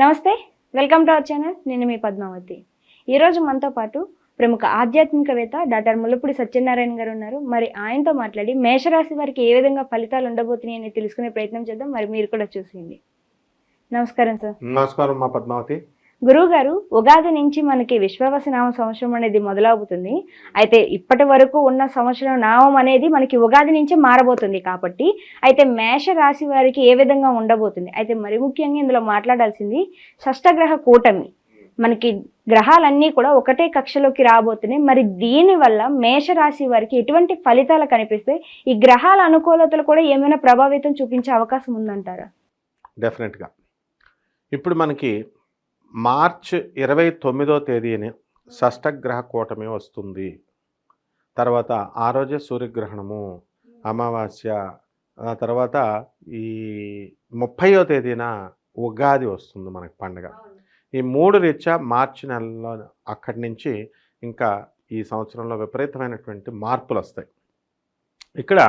నమస్తే welcome to our channel. నేను మీ పద్మావతి. ఈరోజు మనతో పాటు ప్రముఖ ఆధ్యాత్మికవేత్త డాక్టర్ ముల్లపూడి సత్యనారాయణ గారు ఉన్నారు. మరి ఆయనతో మాట్లాడి మేషరాశి వారికి ఏ విధంగా ఫలితాలు ఉండబోతున్నాయి అని తెలుసుకునే ప్రయత్నం చేద్దాం. మరి మీరు కూడా చూసింది నమస్కారం సార్. నమస్కారం మా పద్మావతి. గురువు గారు ఉగాది నుంచి మనకి విశ్వవసనామ సంవత్సరం అనేది మొదలవుతుంది. అయితే ఇప్పటి వరకు ఉన్న సంవత్సరం నామం అనేది మనకి ఉగాది నుంచి మారబోతుంది కాబట్టి అయితే మేష రాశి వారికి ఏ విధంగా ఉండబోతుంది? అయితే మరి ముఖ్యంగా ఇందులో మాట్లాడాల్సింది షష్టగ్రహ కూటమి. మనకి గ్రహాలన్నీ కూడా ఒకటే కక్షలోకి రాబోతున్నాయి. మరి దీని వల్ల మేషరాశి వారికి ఎటువంటి ఫలితాలు కనిపిస్తాయి ఈ గ్రహాల అనుకూలతలు కూడా ఏమైనా ప్రభావితం చూపించే అవకాశం ఉందంటారా? డెఫినెట్గా. ఇప్పుడు మనకి మార్చ్ ఇరవై తొమ్మిదో తేదీని షష్టగ్రహ కూటమి వస్తుంది. తర్వాత ఆ రోజే సూర్యగ్రహణము అమావాస్య ఆ తర్వాత ఈ ముప్పయో తేదీన ఉగాది వస్తుంది మనకి పండగ. ఈ మూడు రీత్యా మార్చి నెలలో అక్కడి నుంచి ఇంకా ఈ సంవత్సరంలో విపరీతమైనటువంటి మార్పులు వస్తాయి ఇక్కడ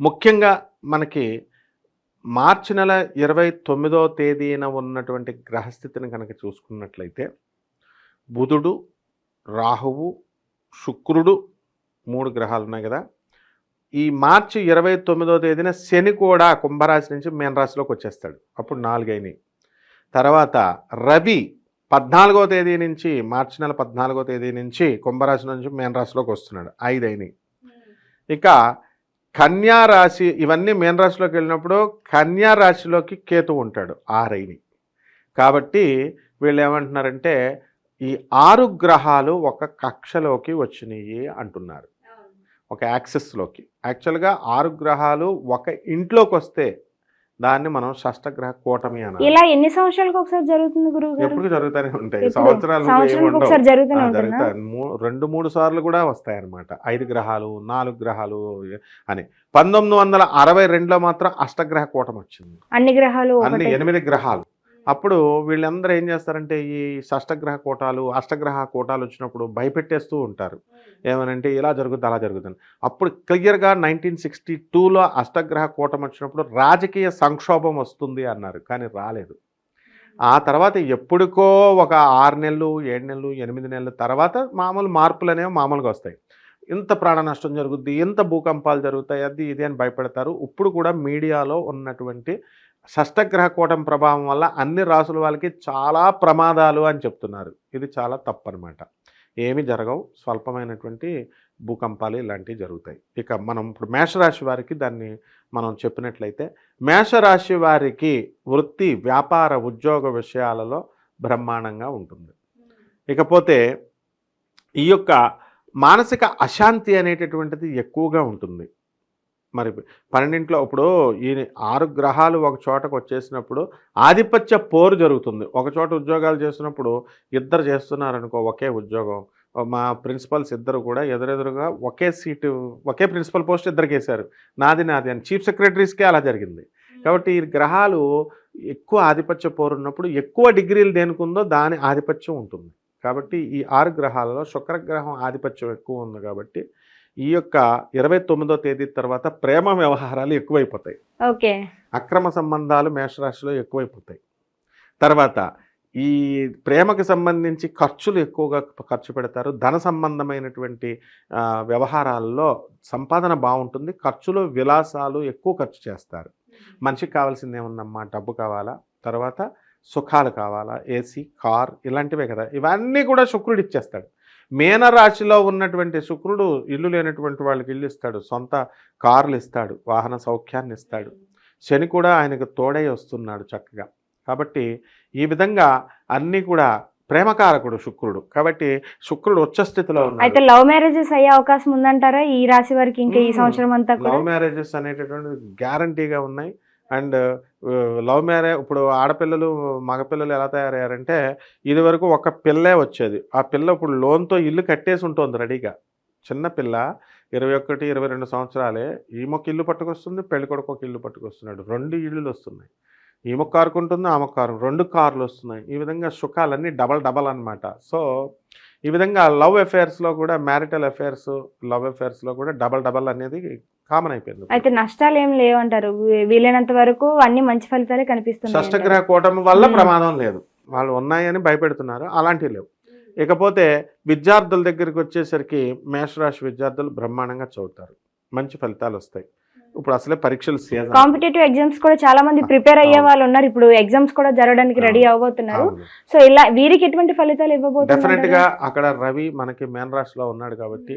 ముఖ్యంగా మనకి మార్చి నెల ఇరవై తొమ్మిదో తేదీన ఉన్నటువంటి గ్రహస్థితిని కనుక చూసుకున్నట్లయితే బుధుడు రాహువు శుక్రుడు మూడు గ్రహాలు ఉన్నాయి కదా. ఈ మార్చి ఇరవై తొమ్మిదో తేదీన శని కూడా కుంభరాశి నుంచి మీనరాశిలోకి వచ్చేస్తాడు. అప్పుడు నాలుగైనవి తర్వాత రవి పద్నాలుగో తేదీ నుంచి మార్చి నెల పద్నాలుగో తేదీ నుంచి కుంభరాశి నుంచి మీనరాశిలోకి వస్తున్నాడు. ఐదైనవి ఇక కన్యా రాశి ఇవన్నీ మీన రాశిలోకి వెళ్ళినప్పుడు కన్యా రాశిలోకి కేతు ఉంటాడు ఆరైని కాబట్టి వీళ్ళు ఏమంటున్నారంటే ఈ ఆరు గ్రహాలు ఒక కక్షలోకి వచ్చినాయి అంటున్నారు. ఒక యాక్సెస్లోకి. యాక్చువల్గా ఆరు గ్రహాలు ఒక ఇంట్లోకి వస్తే దాన్ని మనం షష్టగ్రహ కూటమి అనాలి. ఇలా ఎన్ని సంవత్సరాలకు ఒకసారి జరుగుతుంది గురువు గారు ఎప్పుడు? జరుగుతూనే ఉంటాయి? సంవత్సరాలు రెండు మూడు సార్లు కూడా వస్తాయి అన్నమాట ఐదు గ్రహాలు నాలుగు గ్రహాలు అని. పంతొమ్మిది వందల అరవై రెండులో మాత్రం అష్టగ్రహ కూటమి వచ్చింది అన్ని గ్రహాలు అన్ని ఎనిమిది గ్రహాలు. అప్పుడు వీళ్ళందరూ ఏం చేస్తారంటే ఈ షష్టగ్రహ కూటాలు అష్టగ్రహ కూటాలు వచ్చినప్పుడు భయపెట్టేస్తూ ఉంటారు. ఏమనంటే ఇలా జరుగుతుంది అలా జరుగుతుంది అప్పుడు క్లియర్గా నైన్టీన్ సిక్స్టీ టూలో అష్టగ్రహ కూటం వచ్చినప్పుడు రాజకీయ సంక్షోభం వస్తుంది అన్నారు కానీ రాలేదు. ఆ తర్వాత ఎప్పుడుకో ఒక ఆరు నెలలు ఏడు నెలలు ఎనిమిది నెలల తర్వాత మామూలు మార్పులు అనేవి మామూలుగా వస్తాయి. ఇంత ప్రాణ నష్టం జరుగుద్ది ఇంత భూకంపాలు జరుగుతాయి అది ఇది అని భయపడతారు. ఇప్పుడు కూడా మీడియాలో ఉన్నటువంటి షష్టగ్రహ కూటం ప్రభావం వల్ల అన్ని రాసుల వాళ్ళకి చాలా ప్రమాదాలు అని చెప్తున్నారు. ఇది చాలా తప్పు అనమాట ఏమి జరగవు. స్వల్పమైనటువంటి భూకంపాలు ఇలాంటివి జరుగుతాయి. ఇక మనం ఇప్పుడు మేషరాశి వారికి దాన్ని మనం చెప్పినట్లయితే మేషరాశి వారికి వృత్తి వ్యాపార ఉద్యోగ విషయాలలో బ్రహ్మాండంగా ఉంటుంది. ఇకపోతే ఈ యొక్క మానసిక అశాంతి అనేటటువంటిది ఎక్కువగా ఉంటుంది. మరి పన్నెండింట్లో ఇప్పుడు ఈ ఆరు గ్రహాలు ఒక చోటకు వచ్చేసినప్పుడు ఆధిపత్య పోరు జరుగుతుంది. ఒక చోట ఉద్యోగాలు చేస్తున్నప్పుడు ఇద్దరు చేస్తున్నారనుకో ఒకే ఉద్యోగం. మా ప్రిన్సిపల్స్ ఇద్దరు కూడా ఎదురెదురుగా ఒకే సీటు ఒకే ప్రిన్సిపల్ పోస్ట్ ఇద్దరికి వేశారు నాది నాది అని చీఫ్ సెక్రటరీస్కే అలా జరిగింది. కాబట్టి ఈ గ్రహాలు ఎక్కువ ఆధిపత్య పోరు ఉన్నప్పుడు ఎక్కువ డిగ్రీలు దేనికుందో దాని ఆధిపత్యం ఉంటుంది. కాబట్టి ఈ ఆరు గ్రహాలలో శుక్రగ్రహం ఆధిపత్యం ఎక్కువ ఉంది కాబట్టి ఈ యొక్క ఇరవై తొమ్మిదో తేదీ తర్వాత ప్రేమ వ్యవహారాలు ఎక్కువైపోతాయి. ఓకే. అక్రమ సంబంధాలు మేషరాశిలో ఎక్కువైపోతాయి. తర్వాత ఈ ప్రేమకు సంబంధించి ఖర్చులు ఎక్కువగా ఖర్చు పెడతారు. ధన సంబంధమైనటువంటి వ్యవహారాల్లో సంపాదన బాగుంటుంది. ఖర్చులు విలాసాలు ఎక్కువ ఖర్చు చేస్తారు. మనిషికి కావాల్సింది ఏముందమ్మా డబ్బు కావాలా? తర్వాత సుఖాలు కావాలా? ఏసీ కార్ ఇలాంటివే కదా. ఇవన్నీ కూడా శుక్రుడు ఇచ్చేస్తాడు. మీనరాశిలో ఉన్నటువంటి శుక్రుడు ఇల్లు లేనటువంటి వాళ్ళకి ఇల్లు ఇస్తాడు సొంత కార్లు ఇస్తాడు వాహన సౌఖ్యాన్ని ఇస్తాడు. శని కూడా ఆయనకు తోడై వస్తున్నాడు చక్కగా. కాబట్టి ఈ విధంగా అన్నీ కూడా ప్రేమకారకుడు శుక్రుడు. కాబట్టి శుక్రుడు ఉచ్చ స్థితిలో అయితే లవ్ మ్యారేజెస్ అయ్యే అవకాశం ఉందంటారా ఈ రాశి వారికి ఇంకా ఈ. సంవత్సరం అంతా లవ్ మ్యారేజెస్ అనేటటువంటి గ్యారంటీగా ఉన్నాయి. అండ్ లవ్ మ్యారేజ్ ఇప్పుడు ఆడపిల్లలు మగపిల్లలు ఎలా తయారయ్యారంటే ఇది వరకు ఒక పిల్లే వచ్చేది. ఆ పిల్ల ఇప్పుడు లోన్తో ఇల్లు కట్టేసి ఉంటుంది రెడీగా. చిన్న పిల్ల ఇరవై ఒకటి ఇరవై రెండు సంవత్సరాలే ఈమెకు ఇల్లు పట్టుకొస్తుంది పెళ్ళి కొడుకు ఒక ఇల్లు పట్టుకొస్తున్నాడు. రెండు ఇల్లులు వస్తున్నాయి. ఈమె కారుకుంటుంది ఆమె కారు రెండు కార్లు వస్తున్నాయి. ఈ విధంగా సుఖాలన్నీ డబల్ డబల్ అన్నమాట. సో ఈ విధంగా లవ్ అఫేర్స్లో కూడా మ్యారిటల్ అఫేర్స్ లవ్ అఫేర్స్లో కూడా డబల్ డబల్ అనేది కామన్ అయిపోయింది. అయితే నష్టాలు ఏం లేవంటారు. వీలైనంత వరకు అన్ని మంచి ఫలితాలే కనిపిస్తున్నాయి షష్టగ్రహ కూటమి వల్ల. ప్రమాదం లేదు. వాళ్ళు ఉన్నాయని భయపెడుతున్నారు. అలాంటివి లేవు. ఇకపోతే విద్యార్థుల దగ్గరికి వచ్చేసరికి మేషరాశి విద్యార్థులు బ్రహ్మాండంగా చదువుతారు. మంచి ఫలితాలు వస్తాయి. ఇప్పుడు అసలే పరీక్షలు సీజన్. కాంపిటేటివ్ ఎగ్జామ్స్ కూడా చాలా మంది ప్రిపేర్ అయ్యే వాళ్ళు ఉన్నారు. ఇప్పుడు ఎగ్జామ్స్ కూడా జరగడానికి రెడీ అవబోతున్నారు సో ఇలా వీరికి ఎటువంటి ఫలితాలు డెఫినెట్ ఇవ్వబోతున్నారు గా అక్కడ రవి మనకి మేన్ రాశిలో ఉన్నాడు కాబట్టి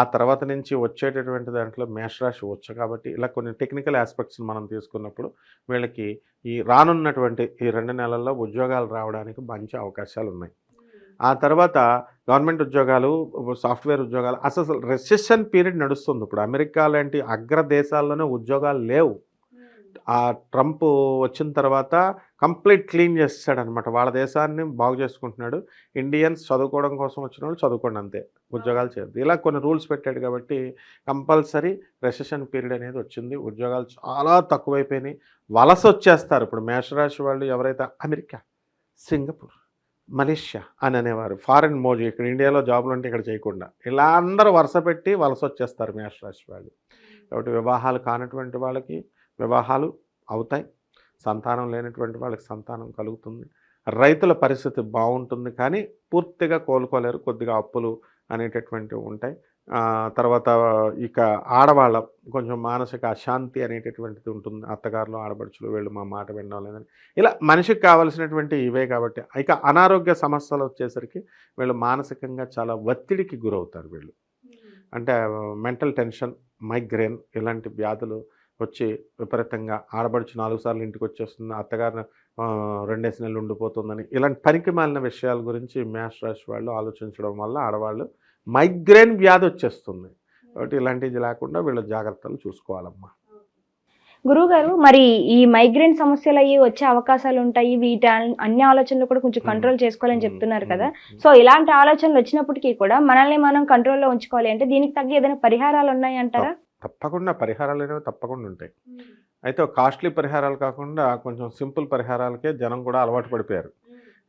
ఆ తర్వాత నుంచి వచ్చేటటువంటి దాంట్లో మేషరాశి వచ్చు కాబట్టి ఇలా కొన్ని టెక్నికల్ ఆస్పెక్ట్స్ని మనం తీసుకున్నప్పుడు వీళ్ళకి ఈ రానున్నటువంటి ఈ రెండు నెలల్లో ఉద్యోగాలు రావడానికి మంచి అవకాశాలు ఉన్నాయి. ఆ తర్వాత గవర్నమెంట్ ఉద్యోగాలు సాఫ్ట్వేర్ ఉద్యోగాలు అసలు రెసెషన్ పీరియడ్ నడుస్తుంది ఇప్పుడు. అమెరికా లాంటి అగ్ర దేశాల్లోనే ఉద్యోగాలు లేవు. ఆ ట్రంప్ వచ్చిన తర్వాత కంప్లీట్ క్లీన్ చేస్తాడు అనమాట వాళ్ళ దేశాన్ని బాగు చేసుకుంటున్నాడు. ఇండియన్స్ చదువుకోవడం కోసం వచ్చిన వాళ్ళు చదువుకోండి అంతే. ఉద్యోగాలు చేయద్దు ఇలా కొన్ని రూల్స్ పెట్టాడు కాబట్టి కంపల్సరీ రెసెషన్ పీరియడ్ అనేది వచ్చింది. ఉద్యోగాలు చాలా తక్కువైపోయినాయి. వలస వచ్చేస్తారు. ఇప్పుడు మేషరాశి వాళ్ళు ఎవరైతే అమెరికా సింగపూర్ మలేషియా అని అనేవారు. ఫారెన్ మోజు ఇక్కడ ఇండియాలో జాబులు ఉంటే ఇక్కడ చేయకుండా. ఇలా అందరూ వరుస పెట్టి వలస వచ్చేస్తారు మేషరాశి వాళ్ళు. కాబట్టి వివాహాలు కానటువంటి వాళ్ళకి వివాహాలు అవుతాయి. సంతానం లేనటువంటి వాళ్ళకి సంతానం కలుగుతుంది. రైతుల పరిస్థితి బాగుంటుంది కానీ పూర్తిగా కోలుకోలేరు. కొద్దిగా అప్పులు అనేటటువంటివి ఉంటాయి. తర్వాత ఇక ఆడవాళ్ళ కొంచెం మానసిక అశాంతి అనేటటువంటిది ఉంటుంది. అత్తగారులు ఆడపడుచులు వీళ్ళు మా మాట వినడం లేదని. ఇలా మనిషికి కావలసినటువంటి ఇవే కాబట్టి ఇక అనారోగ్య సమస్యలు వచ్చేసరికి వీళ్ళు మానసికంగా చాలా ఒత్తిడికి గురవుతారు వీళ్ళు. అంటే మెంటల్ టెన్షన్ మైగ్రేన్ ఇలాంటి వ్యాధులు వచ్చి విపరీతంగా ఆడబడుచు నాలుగు సార్లు ఇంటికి వచ్చేస్తుంది అత్తగారు ఆ, రెండేసి నెలలు ఉండిపోతుందని. ఇలాంటి పనికి మాలిన విషయాల గురించి మేష రాశి వాళ్ళు ఆలోచించడం వల్ల ఆడవాళ్ళు మైగ్రేన్ వ్యాధి వచ్చేస్తుంది. కాబట్టి ఇలాంటిది లేకుండా వీళ్ళ జాగ్రత్తలు చూసుకోవాలమ్మా. గురువు గారు మరి ఈ మైగ్రేన్ సమస్యలు అయ్యి వచ్చే అవకాశాలు ఉంటాయి. వీటి అన్- అన్ని ఆలోచనలు కూడా కొంచెం కంట్రోల్ చేసుకోవాలని చెప్తున్నారు కదా. సో ఇలాంటి ఆలోచనలు వచ్చినప్పటికీ కూడా మనల్ని మనం కంట్రోల్లో ఉంచుకోవాలి అంటే దీనికి తగ్గ ఏదైనా పరిహారాలు ఉన్నాయి అంటారా తప్పకుండా పరిహారాలు అనేవి తప్పకుండా ఉంటాయి. అయితే కాస్ట్లీ పరిహారాలు కాకుండా కొంచెం సింపుల్ పరిహారాలకే జనం కూడా అలవాటు పడిపోయారు.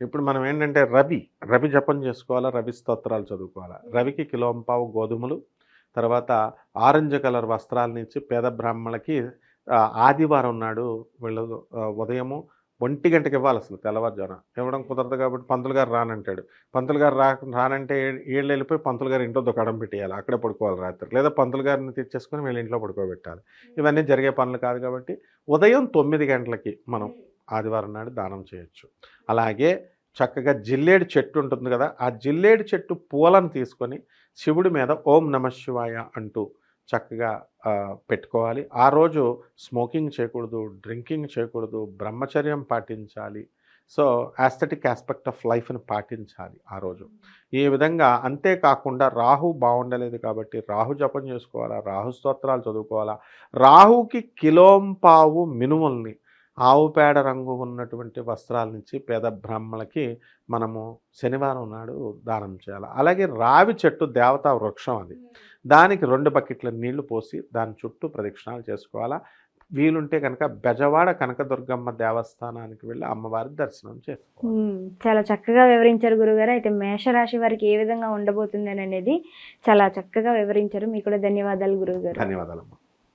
ఇప్పుడు మనం ఏంటంటే రవి రవి జపం చేసుకోవాలా రవి స్తోత్రాలు చదువుకోవాలా? రవికి కిలోంపావు గోధుమలు తర్వాత ఆరెంజ్ కలర్ వస్త్రాలను ఇచ్చి పేద బ్రాహ్మణులకి ఆదివారం నాడు వీళ్ళు ఉదయము ఒంటి గంటకి ఇవ్వాలి అసలు తెల్లవారుజాన ఇవ్వడం కుదరదు కాబట్టి పంతులు గారు రానంటాడు. పంతులు గారు రా రానంటే ఏళ్ళు వెళ్ళిపోయి పంతులు గారు ఇంట్లో దుకాణం పెట్టేయాలి. అక్కడే పడుకోవాలి రాత్రి. లేదా పంతులు గారిని తెచ్చేసుకొని వీళ్ళ ఇంట్లో పడుకోబెట్టాలి. ఇవన్నీ జరిగే పనులు కాదు కాబట్టి ఉదయం తొమ్మిది గంటలకి మనం ఆదివారం నాడు దానం చేయొచ్చు. అలాగే చక్కగా జిల్లేడు చెట్టు ఉంటుంది కదా ఆ జిల్లేడు చెట్టు పూలను తీసుకొని శివుడి మీద ఓం నమ శివాయ అంటూ చక్కగా పెట్టుకోవాలి. ఆ రోజు స్మోకింగ్ చేయకూడదు డ్రింకింగ్ చేయకూడదు బ్రహ్మచర్యం పాటించాలి. సో ఆస్థెటిక్ ఆస్పెక్ట్ ఆఫ్ లైఫ్ని పాటించాలి ఆ రోజు. ఈ విధంగా అంతేకాకుండా రాహు బాగుండలేదు కాబట్టి రాహు జపం చేసుకోవాలా రాహు స్తోత్రాలు చదువుకోవాలా? రాహుకి కిలోంపావు మినుముల్ని ఆవు పేడ రంగు ఉన్నటువంటి వస్త్రాల నుంచి పేద బ్రాహ్మణులకి మనము శనివారం నాడు దానం చేయాలి? అలాగే రావి చెట్టు దేవతా వృక్షం అది. దానికి రెండు బకెట్ల నీళ్ళు పోసి దాని చుట్టూ ప్రదక్షిణాలు చేసుకోవాలా? వీలుంటే కనుక బెజవాడ కనకదుర్గమ్మ దేవస్థానానికి వెళ్ళి అమ్మవారి దర్శనం చేసుకోవాలి. చాలా చక్కగా వివరించారు గురుగారు. అయితే మేషరాశి వారికి ఏ విధంగా ఉండబోతుంది అనేది చాలా చక్కగా వివరించారు. మీకు కూడా ధన్యవాదాలు గురువు గారు ధన్యవాదాలమ్మా.